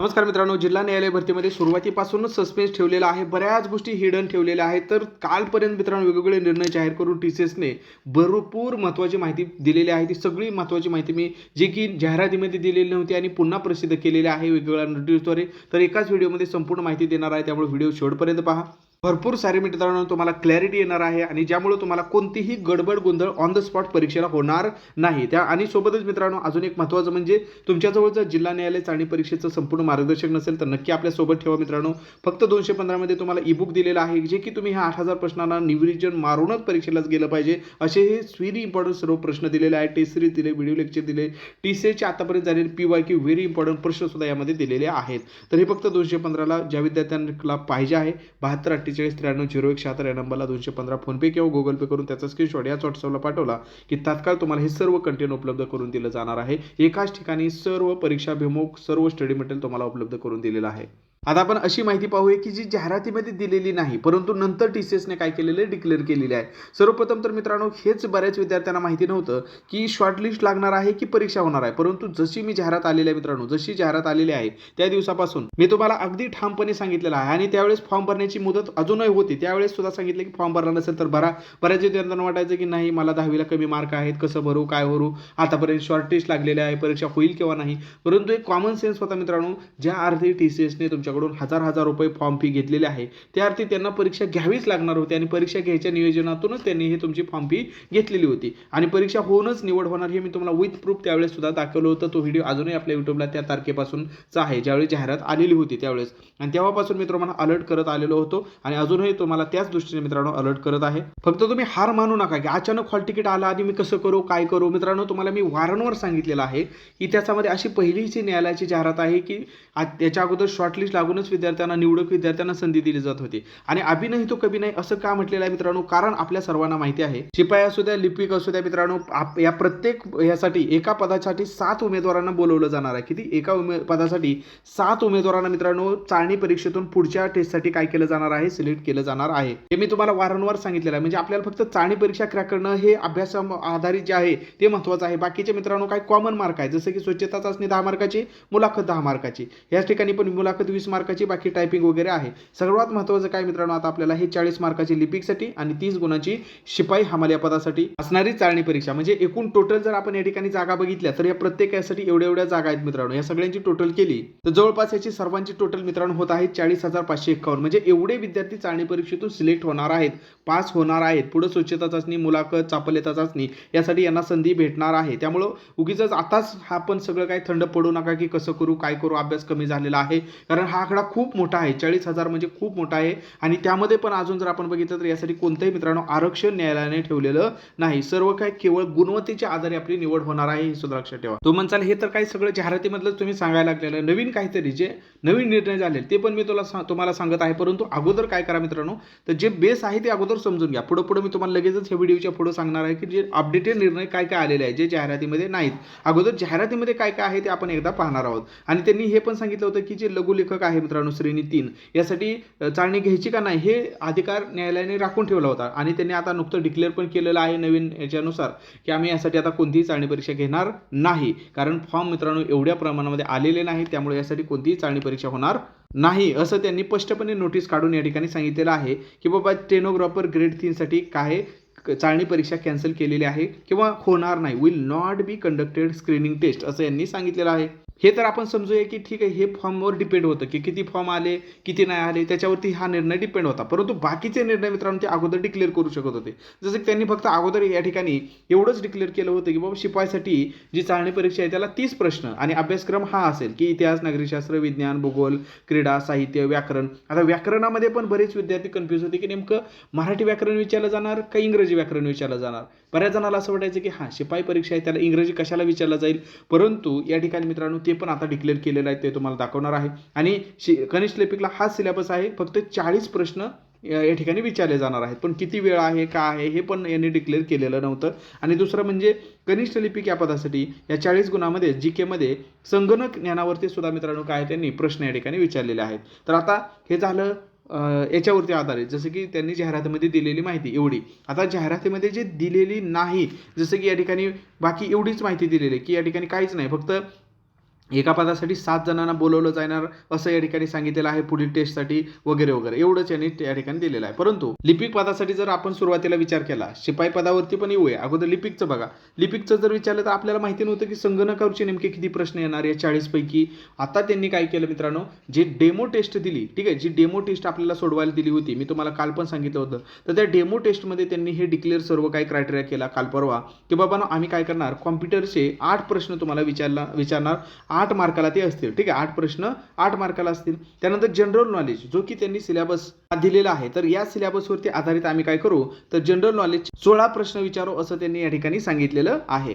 नमस्कार मित्रांनो जिल्हा न्यायालय भरतीमध्ये सुरुवातीपासूनच सस्पेन्स ठेवलेला आहे. बऱ्याच गोष्टी हिडन ठेवलेल्या आहेत. तर कालपर्यंत मित्रांनो वेगवेगळे निर्णय जाहीर करून टी सी एसने भरपूर महत्त्वाची माहिती दिलेली आहे. ती सगळी महत्त्वाची माहिती मी जे की जाहिरातीमध्ये दिलेली नव्हती आणि पुन्हा प्रसिद्ध केलेली आहे वेगवेगळ्या नोटीसद्वारे तर एकाच व्हिडिओमध्ये संपूर्ण माहिती देणार आहे. त्यामुळे व्हिडिओ शेवटपर्यंत पहा. भरपूर सारे मित्रांनो तुम्हाला क्लॅरिटी येणार आहे आणि ज्यामुळे तुम्हाला कोणतीही गडबड गोंधळ ऑन द स्पॉट परीक्षेला होणार नाही. त्या आणि सोबतच मित्रांनो अजून एक महत्त्वाचं म्हणजे तुमच्याजवळ जर जिल्हा न्यायालय चाळणी परीक्षेचं संपूर्ण मार्गदर्शक नसेल तर नक्की आपल्यासोबत ठेवा मित्रांनो. फक्त दोनशे पंधरामध्ये तुम्हाला ई बुक दिलेलं आहे जे की तुम्ही ह्या आठ हजार प्रश्नांना निवृजन मारूनच परीक्षेलाच गेलं पाहिजे. असे हे व्हेरी इम्पॉर्टंट सर्व प्रश्न दिलेले आहे टेस्ट सिरीज दिले व्हिडिओ लेक्चर दिले टी सी एचे आतापर्यंत झालेले P Y Q very important प्रश्नसुद्धा यामध्ये दिलेले आहेत. तर हे फक्त दोनशे पंधराला ज्या विद्यार्थ्यांना पाहिजे आहे बहात्तर अठ्ठेचाळीस त्र्याण्णव झिरो एक शहात्तर या नंबरला दोनशे पंधरा फोनपे किंवा गुगल पे करून त्याचा स्क्रीनशॉट याच व्हॉट्सअपला पाठवला की तात्काळ तुम्हाला हे सर्व कंटेंट उपलब्ध करून दिलं जाणार आहे. एकाच ठिकाणी सर्व परीक्षाभिमुख सर्व स्टडी मटेरियल तुम्हाला उपलब्ध करून दिलेलं आहे. आता आपण अशी माहिती पाहूया की जी जाहिरातीमध्ये दिलेली नाही परंतु नंतर टी सी एसने काय केलेलं आहे डिक्लेअर केलेली आहे. सर्वप्रथम तर मित्रांनो हेच बऱ्याच विद्यार्थ्यांना माहिती नव्हतं की शॉर्टलिस्ट लागणार आहे की परीक्षा होणार आहे. परंतु जशी मी जाहिरात आलेली आहे मित्रांनो जशी जाहिरात आलेली आहे त्या दिवसापासून मी तुम्हाला अगदी ठामपणे सांगितलेलं आहे. आणि त्यावेळेस फॉर्म भरण्याची मुदत अजूनही होती. त्यावेळेस सुद्धा सांगितलं की फॉर्म भरला नसेल तर भरा. बऱ्याच विद्यार्थ्यांना वाटायचं की नाही मला दहावीला कमी मार्क आहेत कसं भरू काय भरू? आतापर्यंत शॉर्टलिस्ट लागलेले आहे परीक्षा होईल किंवा नाही? परंतु एक कॉमन सेन्स होता मित्रांनो ज्या अर्थी टी सी एसने तुमच्या त्यांच्याकडून हजार हजार रुपये फॉर्म फी घेतलेली आहे. त्या अर्थी त्यांना परीक्षा घ्यावीच लागणार होती आणि परीक्षा घ्यायच्या नियोजनातूनच त्यांनी हे तुमची फॉर्म फी घेतलेली होती. आणि परीक्षा होऊनच निवड होणार हे मी तुम्हाला विथ प्रूफ त्यावेळेस सुद्धा दाखवलं होतं. तो व्हिडिओ अजूनही आपल्या युट्यूबला त्या तारखेपासूनचा आहे ज्यावेळी जाहिरात आलेली होती त्यावेळेस. आणि तेव्हापासून मी तुम्हाला अलर्ट करत आलेलो होतो आणि अजूनही तुम्हाला त्याच दृष्टीने मित्रांनो अलर्ट करत आहे. फक्त तुम्ही हार मानू नका की अचानक हॉल तिकीट आला आणि मी कसं करू काय करू? मित्रांनो तुम्हाला मी वारंवार सांगितलेलं आहे इतिहासामध्ये अशी पहिलीची न्यायालयाची जाहिरात आहे की त्याच्या अगोदर शॉर्टलिस्ट लागूनच विद्यार्थ्यांना निवडक विद्यार्थ्यांना संधी दिली जात होती. आणि अभिनय तो कभी नाही असं का म्हटलेलं आहे मित्रांनो? कारण आपल्या सर्वांना माहिती आहे शिपाई असू द्या लिपिक असू द्या मित्रांनो या प्रत्येक यासाठी एका पदासाठी सात उमेदवारांना बोलवलं जाणार आहे. किती? एका उमे पदासाठी सात उमेदवारांना मित्रांनो चाळणी परीक्षेतून पुढच्या टेस्टसाठी काय केलं जाणार आहे? सिलेक्ट केलं जाणार आहे. हे मी तुम्हाला वारंवार सांगितलेलं आहे. म्हणजे आपल्याला फक्त चाळणी परीक्षा क्रॅक करणं हे अभ्यास आधारित जे आहे ते महत्त्वाचं आहे. बाकीचे मित्रांनो काय कॉमन मार्क आहे. जसं की स्वच्छता चाचणी दहा मार्काची मुलाखत दहा मार्काची याच ठिकाणी पण मुलाखत वीस मार्काची बाकी टायपिंग वगैरे आहे. सर्वात महत्त्वाचं काय मित्रांनो आता आपल्याला हे चाळीस मार्काची लिपिकसाठी आणि तीस गुणाची शिपाई हमाल या पदासाठी असणारी चाळणी परीक्षा. म्हणजे एकूण टोटल जर आपण या ठिकाणी जागा बघितल्या तर या प्रत्येक यासाठी एवढ्या एवढ्या जागा आहेत मित्रांनो. या सगळ्यांची टोटल केली तर जवळपास याची सर्वांची टोटल मित्रांनो होत आहे चाळीस हजार पाचशे एक्कावन्न म्हणजे एवढे विद्यार्थी चाळणी परीक्षेतून सिलेक्ट होणार आहेत पास होणार आहेत पुढे स्वच्छता चाचणी मुलाखत चापल्यता चाचणी यासाठी यांना संधी भेटणार आहे. त्यामुळं उगीच आताच हा पण सगळं काय थंड पडू नका की कसं करू काय करू अभ्यास कमी झालेला आहे. कारण हा आकडा खूप मोठा आहे. चाळीस हजार म्हणजे खूप मोठा आहे. आणि त्यामध्ये पण अजून जर आपण बघितलं तर यासाठी कोणत्याही मित्रांनो आरक्षण न्यायालयाने ठेवलेलं नाही. सर्व काय केवळ गुणवत्तेच्या आधारे आपली निवड होणार आहे हे सुद्धा लक्षात ठेवा. तो म्हणचाल हे तर काही सगळं जाहिरातीमधलं तुम्ही सांगायला लागलेलं नवीन काहीतरी जे नवीन निर्णय झाले ते पण मी तुला सा- तुम्हाला सांगत आहे. परंतु अगोदर काय करा मित्रांनो तर जे बेस आहे ते अगोदर समजून घ्या. पुढे पुढे मी तुम्हाला लगेचच ह्या व्हिडिओच्या पुढे सांगणार आहे की जे अपडेटेड निर्णय काय काय आलेले आहे जे जाहिरातीमध्ये नाहीत. अगोदर जाहिरातीमध्ये काय काय आहे ते आपण एकदा पाहणार आहोत. आणि त्यांनी हे पण सांगितलं होतं की जे लघुलेखक आहे मित्रांनो श्रेणी तीन. यासाठी चाळणी घ्यायची का नाही हे अधिकार न्यायालयाने राखून ठेवला होता. आणि त्यांनी आता नुकतं डिक्लेअर पण केलेलं आहे नवीन याच्यानुसार की आम्ही यासाठी आता कोणतीही चाळणी परीक्षा घेणार नाही. कारण फॉर्म मित्रांनो एवढ्या प्रमाणामध्ये आलेले नाही त्यामुळे यासाठी कोणतीही चाळणी परीक्षा होणार नाही. असं त्यांनी स्पष्टपणे नोटीस काढून या ठिकाणी सांगितलेलं आहे की बाबा टेनोग्राफर ग्रेड तीनसाठी काय चाळणी परीक्षा कॅन्सल केलेली आहे किंवा होणार नाही. Will not be conducted screening test असं यांनी सांगितलेलं आहे. हे तर आपण समजूया की ठीक आहे हे फॉर्मवर डिपेंड होतं की किती फॉर्म आले किती नाही आले त्याच्यावरती हा निर्णय डिपेंड होता. परंतु बाकीचे निर्णय मित्रांनो ते अगोदर डिक्लेअर करू शकत होते. जसं की त्यांनी फक्त अगोदर या ठिकाणी एवढंच डिक्लेअर केलं होतं की बाबा शिपाईसाठी जी चाळणी परीक्षा आहे त्याला तीस प्रश्न आणि अभ्यासक्रम हा असेल की इतिहास नागरिकशास्त्र विज्ञान भूगोल क्रीडा साहित्य व्याकरण. आता व्याकरणामध्ये पण बरेच विद्यार्थी कन्फ्यूज होते की नेमकं मराठी व्याकरण विचारलं जाणार का इंग्रजी व्याकरण विचारलं जाणार? बऱ्याच जणाला असं वाटायचं की हां शिपाई परीक्षा आहे त्याला इंग्रजी कशाला विचारलं जाईल? परंतु या ठिकाणी मित्रांनो ते पण आता डिक्लेअर केलेलं आहे ते तुम्हाला दाखवणार आहे. आणि शि कनिष्ठ लिपिकला हा सिलेबस आहे फक्त चाळीस प्रश्न या ठिकाणी विचारले जाणार आहेत. पण किती वेळ आहे का आहे हे पण यांनी डिक्लेअर केलेलं नव्हतं. आणि दुसरं म्हणजे कनिष्ठ लिपिक या पदासाठी या चाळीस गुणामध्ये जी केमध्ये संगणक ज्ञानावरती सुद्धा मित्रांनो काय त्यांनी प्रश्न या ठिकाणी विचारलेले आहेत. तर आता हे झालं याच्यावरती आधारित. जसं की त्यांनी जाहिरातीमध्ये दिलेली माहिती एवढी. आता जाहिरातीमध्ये जे दिलेली नाही जसं की या ठिकाणी बाकी एवढीच माहिती दिलेली आहे की या ठिकाणी काहीच नाही. फक्त एका पदासाठी सात जणांना बोलवलं जाणार असं या ठिकाणी सांगितलेलं आहे पुढील टेस्टसाठी वगैरे वगैरे. एवढंच यांनी या ठिकाणी दिलेलं आहे. परंतु लिपिक पदासाठी जर आपण सुरुवातीला विचार केला शिपाई पदावरती पण येऊया. अगोदर लिपिकचं बघा. लिपिकचं जर विचारलं तर आपल्याला माहिती नव्हतं की संगणकावरचे नेमके किती प्रश्न येणार या चाळीसपैकी. आता त्यांनी काय केलं मित्रांनो? जे डेमो टेस्ट दिली ठीक आहे? जी डेमो टेस्ट आपल्याला सोडवायला दिली होती मी तुम्हाला काल पण सांगितलं होतं. तर त्या डेमो टेस्टमध्ये त्यांनी हे डिक्लेअर सर्व काही क्रायटेरिया केला. काल परवा की बाबा ना आम्ही काय करणार? कॉम्प्युटरचे आठ प्रश्न तुम्हाला विचारला विचारणार. आठ मार्काला ते असतील. ठीक आहे आठ प्रश्न आठ मार्काला असतील. त्यानंतर जनरल नॉलेज जो की त्यांनी सिलेबस दिलेला आहे. तर या सिलेबसवरती आधारित आम्ही काय करू? तर जनरल नॉलेज सोळा प्रश्न विचारू असं त्यांनी या ठिकाणी सांगितलेलं आहे.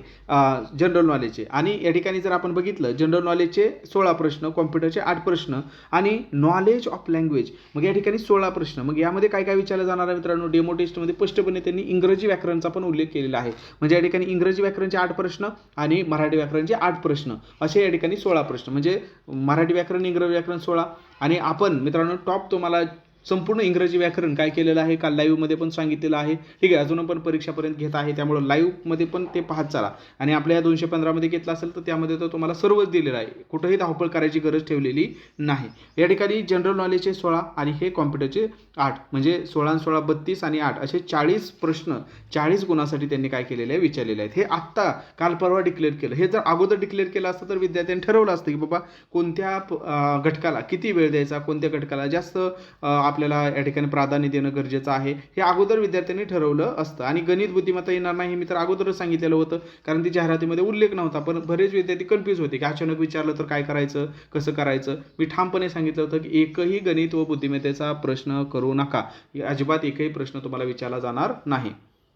जनरल नॉलेजचे आणि या ठिकाणी जर आपण बघितलं जनरल नॉलेजचे सोळा प्रश्न कॉम्प्युटरचे आठ प्रश्न आणि नॉलेज ऑफ लँग्वेज मग या ठिकाणी सोळा प्रश्न. मग यामध्ये काय काय विचारलं जाणार आहे मित्रांनो? डेमो टेस्टमध्ये स्पष्टपणे त्यांनी इंग्रजी व्याकरणचा पण उल्लेख केलेला आहे. म्हणजे या ठिकाणी इंग्रजी व्याकरणचे आठ प्रश्न आणि मराठी व्याकरणचे आठ प्रश्न असे या ठिकाणी सोळा प्रश्न. म्हणजे मराठी व्याकरण इंग्रजी व्याकरण सोळा. आणि आपण मित्रांनो टॉप तुम्हाला संपूर्ण इंग्रजी व्याकरण काय केलेलं आहे? काल लाईव्हमध्ये पण सांगितलेलं आहे. ठीक आहे अजून पण परीक्षापर्यंत घेत आहे. त्यामुळं लाईव्हमध्ये पण ते पाहत चाला. आणि आपल्या या दोनशे पंधरामध्ये घेतलं असेल तर त्यामध्ये तर तुम्हाला सर्वच दिलेलं आहे. कुठंही धावपळ करायची गरज ठेवलेली नाही. या ठिकाणी जनरल नॉलेजचे सोळा आणि हे कॉम्प्युटरचे आठ. म्हणजे सोळा सोळा बत्तीस आणि आठ असे चाळीस प्रश्न चाळीस गुणासाठी त्यांनी काय केलेले आहे? विचारलेले आहेत. हे आत्ता काल परवा डिक्लेअर केलं. हे जर अगोदर डिक्लेअर केलं असतं तर विद्यार्थ्यांनी ठरवलं असतं की बाबा कोणत्या घटकाला किती वेळ द्यायचा? कोणत्या घटकाला जास्त आपल्याला या ठिकाणी प्राधान्य देणं गरजेचं आहे. हे अगोदर विद्यार्थ्यांनी ठरवलं असतं. आणि गणित बुद्धिमत्ता येणार नाही हे मी तर अगोदरच सांगितलेलं होतं. कारण ती जाहिरातीमध्ये उल्लेख नव्हता. पण बरेच विद्यार्थी कन्फ्यूज होते की अचानक विचारलं तर काय करायचं? कसं करायचं? मी ठामपणे सांगितलं होतं की एकही गणित व बुद्धिमत्तेचा प्रश्न करू नका. अजिबात एकही प्रश्न तुम्हाला विचारला जाणार नाही.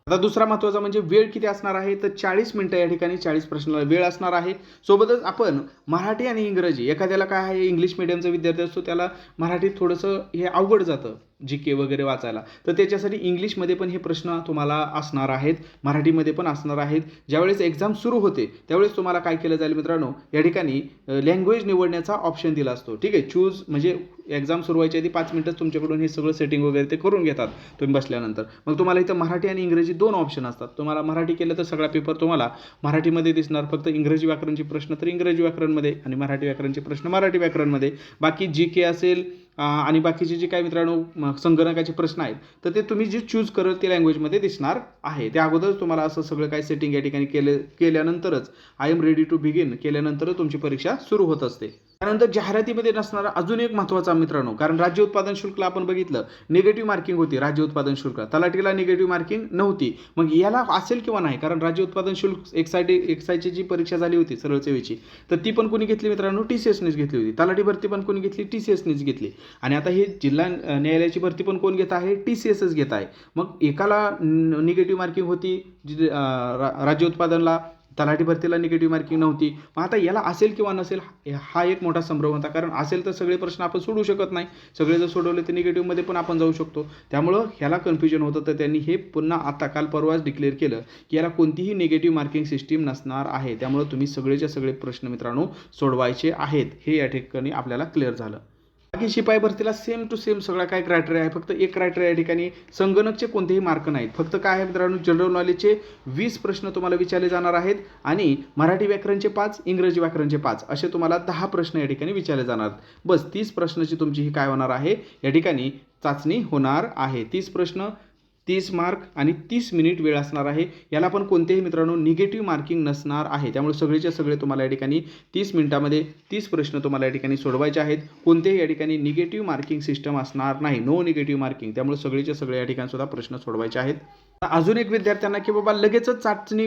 आता दुसरा महत्त्वाचा म्हणजे वेळ किती असणार आहे? तर चाळीस मिनटं या ठिकाणी चाळीस प्रश्नाला वेळ असणार आहे. सोबतच आपण मराठी आणि इंग्रजी एखाद्याला काय आहे? इंग्लिश मिडियमचा विद्यार्थी असतो त्याला मराठीत थोडंसं हे अवघड जातं. जी के वगैरे वाचायला. तर त्याच्यासाठी इंग्लिशमध्ये पण हे प्रश्न तुम्हाला असणार आहेत मराठीमध्ये पण असणार आहेत. ज्यावेळेस एक्झाम सुरू होते त्यावेळेस तुम्हाला काय केलं जाईल मित्रांनो? या ठिकाणी लँग्वेज निवडण्याचा ऑप्शन दिला असतो. ठीक आहे? चूज म्हणजे एक्झाम सुरू व्हायच्या आधी पाच मिनटं तुमच्याकडून हे सगळं सेटिंग वगैरे ते करून घेतात तुम्ही बसल्यानंतर. मग तुम्हाला इथं मराठी आणि इंग्रजी दोन ऑप्शन असतात. तुम्हाला मराठी केलं तर सगळा पेपर तुम्हाला मराठीमध्ये दिसणार. फक्त इंग्रजी व्याकरणचे प्रश्न तर इंग्रजी व्याकरणमध्ये आणि मराठी व्याकरणचे प्रश्न मराठी व्याकरणमध्ये. बाकी जी के असेल आणि बाकीचे जे काय मित्रांनो संगणकाचे प्रश्न आहेत तर ते तुम्ही जे चूज करल ते लँग्वेजमध्ये दिसणार आहे. त्या अगोदरच तुम्हाला असं सगळं काय सेटिंग या ठिकाणी केले केल्यानंतरच I M ready to begin केल्यानंतरच तुमची परीक्षा सुरू होत असते. त्यानंतर जाहिरातीमध्ये नसणारा अजून एक महत्त्वाचा मित्रांनो कारण राज्य उत्पादन शुल्कला आपण बघितलं निगेटिव्ह मार्किंग होती राज्य उत्पादन शुल्क. तलाठीला निगेटिव्ह मार्किंग नव्हती. मग याला असेल किंवा नाही कारण राज्य उत्पादन शुल्क एक्सायटी एक्सायची जी परीक्षा झाली होती सरळ सेवेची तर ती पण कोणी घेतली मित्रांनो? टी सी एसनेच घेतली होती. तलाठी भरती पण कोणी घेतली? टी सी एसनेच घेतली. आणि आता हे जिल्हा न्यायालयाची भरती पण कोण घेत आहे? टी सी एसच घेत आहे. मग एकाला निगेटिव्ह मार्किंग होती रा- राज्य उत्पादनला तलाठी भरतीला निगेटिव्ह मार्किंग नव्हती. मग आता याला असेल किंवा नसेल हा एक मोठा संभ्रम होता. कारण असेल तर सगळे प्रश्न आपण सोडवू शकत नाही. सगळे जर सोडवले तर निगेटिव्हमध्ये पण आपण जाऊ शकतो. त्यामुळं ह्याला कन्फ्युजन होतं. तर त्यांनी हे पुन्हा आता काल परवाच डिक्लेअर केलं की याला कोणतीही निगेटिव्ह मार्किंग सिस्टीम नसणार आहे. त्यामुळं तुम्ही सगळेच्या सगळे प्रश्न मित्रांनो सोडवायचे आहेत. हे या ठिकाणी आपल्याला क्लिअर झालं. बाकी शिपाई भरतीला सेम टू सेम सगळा काय क्रायटेरिया आहे? फक्त एक क्रायटेरिया या ठिकाणी संगणकचे कोणतेही मार्क नाहीत. फक्त काय आहे मित्रांनो? जनरल नॉलेजचे वीस प्रश्न तुम्हाला विचारले जाणार आहेत आणि मराठी व्याकरणचे पाच इंग्रजी व्याकरणचे पाच असे तुम्हाला दहा प्रश्न या ठिकाणी विचारले जाणार. बस तीस प्रश्नाची तुमची ही काय होणार आहे? या ठिकाणी चाचणी होणार आहे. तीस प्रश्न तीस मार्क आणि तीस मिनिट वेळ असणार आहे. याला पण कोणतेही मित्रांनो निगेटिव्ह मार्किंग नसणार आहे. त्यामुळे सगळेच्या सगळे तुम्हाला या ठिकाणी तीस मिनिटामध्ये तीस प्रश्न तुम्हाला या ठिकाणी सोडवायचे आहेत. कोणतेही या ठिकाणी निगेटिव्ह मार्किंग सिस्टम असणार नाही. No negative marking. त्यामुळे सगळेच्या सगळे या ठिकाणी सुद्धा प्रश्न सोडवायचे आहेत. अजून एक विद्यार्थ्यांना की बाबा लगेचच चाचणी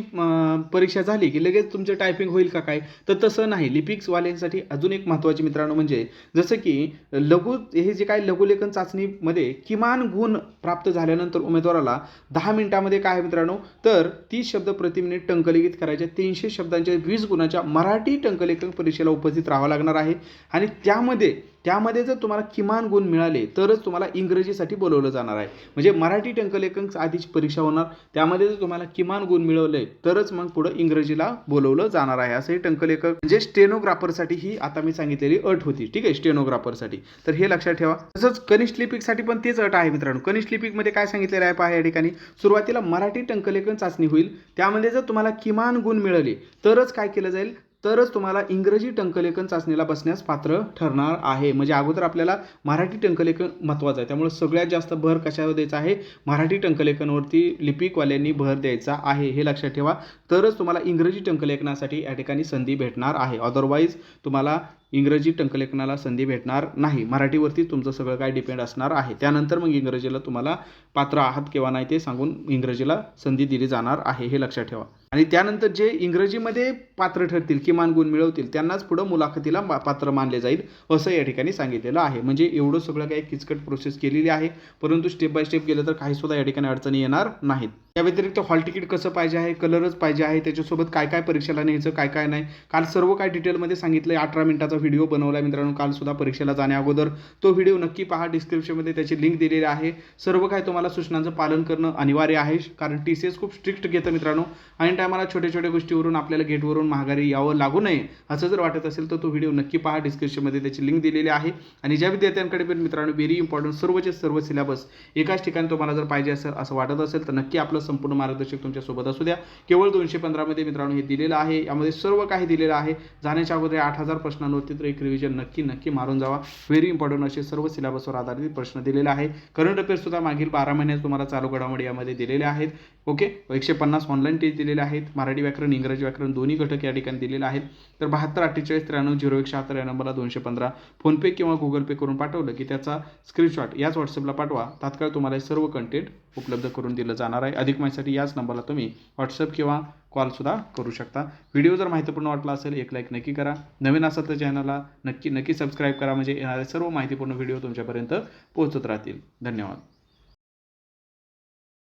परीक्षा झाली की लगेच तुमचं टायपिंग होईल का काय? तर तसं नाही. लिपिक्सवाल्यांसाठी अजून एक महत्त्वाची मित्रांनो म्हणजे जसं की लघु हे जे काय लघुलेखन चाचणीमध्ये किमान गुण प्राप्त झाल्यानंतर उमेदवार उमेदवाराला दहा मिनिटामध्ये काय आहे मित्रांनो? तर तीस शब्द प्रति मिनिट टंकलिखित करायच्या तीनशे शब्दांच्या वीस गुणाच्या मराठी टंकलेखन परीक्षेला उपस्थित राहावं लागणार आहे. आणि त्यामध्ये त्यामध्ये जर तुम्हाला किमान गुण मिळाले तरच तुम्हाला इंग्रजीसाठी बोलवलं जाणार आहे. म्हणजे मराठी टंकलेखन आधीची परीक्षा होणार त्यामध्ये जर तुम्हाला किमान गुण मिळवले तरच मग पुढं इंग्रजीला बोलवलं जाणार आहे. असं हे टंकलेखक म्हणजे स्टेनोग्राफरसाठी ही आता मी सांगितलेली अट होती. ठीक आहे स्टेनोग्राफरसाठी. तर हे लक्षात ठेवा. तसंच कनिष्ठ लिपिकसाठी पण तेच अट आहे मित्रांनो. कनिष्ठ लिपिकमध्ये काय सांगितलेलं आहे पहा या ठिकाणी. सुरुवातीला मराठी टंकलेखन चाचणी होईल. त्यामध्ये जर तुम्हाला किमान गुण मिळाले तरच काय केलं जाईल? तरच तुम्हाला इंग्रजी टंकलेखन चाचणीला बसण्यास पात्र ठरणार आहे. म्हणजे अगोदर आपल्याला मराठी टंकलेखन महत्त्वाचं आहे. त्यामुळे सगळ्यात जास्त भर कशावर द्यायचा आहे? मराठी टंकलेखनवरती लिपिकवाल्यांनी भर द्यायचा आहे. हे लक्षात ठेवा. तरच तुम्हाला इंग्रजी टंकलेखनासाठी या ठिकाणी संधी भेटणार आहे. अदरवाईज तुम्हाला इंग्रजी टंकलेखनाला संधी भेटणार नाही. मराठीवरती तुमचं सगळं काय डिपेंड असणार आहे. त्यानंतर मग इंग्रजीला तुम्हाला पात्र आहात किंवा नाही ते सांगून इंग्रजीला संधी दिली जाणार आहे हे लक्षात ठेवा. आणि त्यानंतर जे इंग्रजीमध्ये पात्र ठरतील किमान गुण मिळवतील त्यांनाच पुढं मुलाखतीला मा- पात्र मानले जाईल असं या ठिकाणी सांगितलेलं आहे. म्हणजे एवढं सगळं काही किचकट प्रोसेस केलेली आहे. परंतु स्टेप बाय स्टेप गेलं तर काही सुद्धा या ठिकाणी अडचणी येणार नाहीत. या व्यतिरिक्त हॉल तिकीट कसं पाहिजे आहे कलरच पाहिजे आहे त्याच्यासोबत काय काय परीक्षेला न्यायचं काय काय नाही? काल सर्व काय डिटेलमध्ये सांगितलं आहे अठरा मिनिटाचा व्हिडिओ बनवला आहे मित्रांनो काल सुद्धा परीक्षेला जाण्या अगोदर. तो व्हिडिओ नक्की पहा डिस्क्रिप्शनमध्ये त्याची लिंक दिलेली आहे. सर्व काय तुम्हाला सूचनांचं पालन करणं अनिवार्य आहे कारण टी सी एस खूप स्ट्रिक्ट घेतं मित्रांनो. आणि टायमाला छोट्या छोट्या गोष्टीवरून आपल्याला गेटवरून महागारी यावं लागू नये असं जर वाटत असेल तर तो व्हिडिओ नक्की पहा डिस्क्रिप्शनमध्ये त्याची लिंक दिलेली आहे. आणि ज्या विद्यार्थ्यांकडे पण मित्रांनो व्हेरी इम्पॉर्टंट सर्वचे सर्व सिलेबस एकाच ठिकाणी तुम्हाला जर पाहिजे असेल असं वाटत असेल तर नक्की आपलं संपूर्ण मार्गदर्शक तुमच्यासोबत असू द्या. केवळ दोनशे पंधरामध्ये मित्रांनो हे दिलेलं आहे. यामध्ये सर्व काही दिलेलं आहे. जाण्याच्या अगोदर आठ हजार प्रश्नांवरती तर एक रिव्हिजन नक्की नक्की मारून जावा. व्हेरी इम्पॉर्टंट असे सर्व सिलेबसवर आधारित प्रश्न दिलेले आहे करंट अफेअर्स सुद्धा मागील बारा महिन्यात तुम्हाला चालू घडामोडी यामध्ये दिलेले आहेत. ओके? एकशे पन्नास ऑनलाईन टेस्ट दिलेले आहेत. मराठी व्याकरण इंग्रजी व्याकरण दोन्ही घटक या ठिकाणी दिलेले आहेत. तर बहात्तर अठ्ठेचाळीस त्र्याण्णव झिरो एक शहात्तर या नंबरला दोनशे पंधरा. फोनपे किंवा गुगल पे करून पाठवलं की त्याचा स्क्रीनशॉट याच व्हॉट्सअपला पाठवा. तात्काळ तुम्हाला हे सर्व कंटेंट उपलब्ध करून दिलं जाणार आहे. अधिक माहितीसाठी याच नंबरला तुम्ही व्हॉट्सअप किंवा कॉलसुद्धा करू शकता. व्हिडिओ जर माहितीपूर्ण वाटला असेल एक लाईक नक्की करा. नवीन असाल तर चॅनलला नक्की नक्की सबस्क्राईब करा. म्हणजे येणारे सर्व माहितीपूर्ण व्हिडिओ तुमच्यापर्यंत पोहोचत राहतील. धन्यवाद.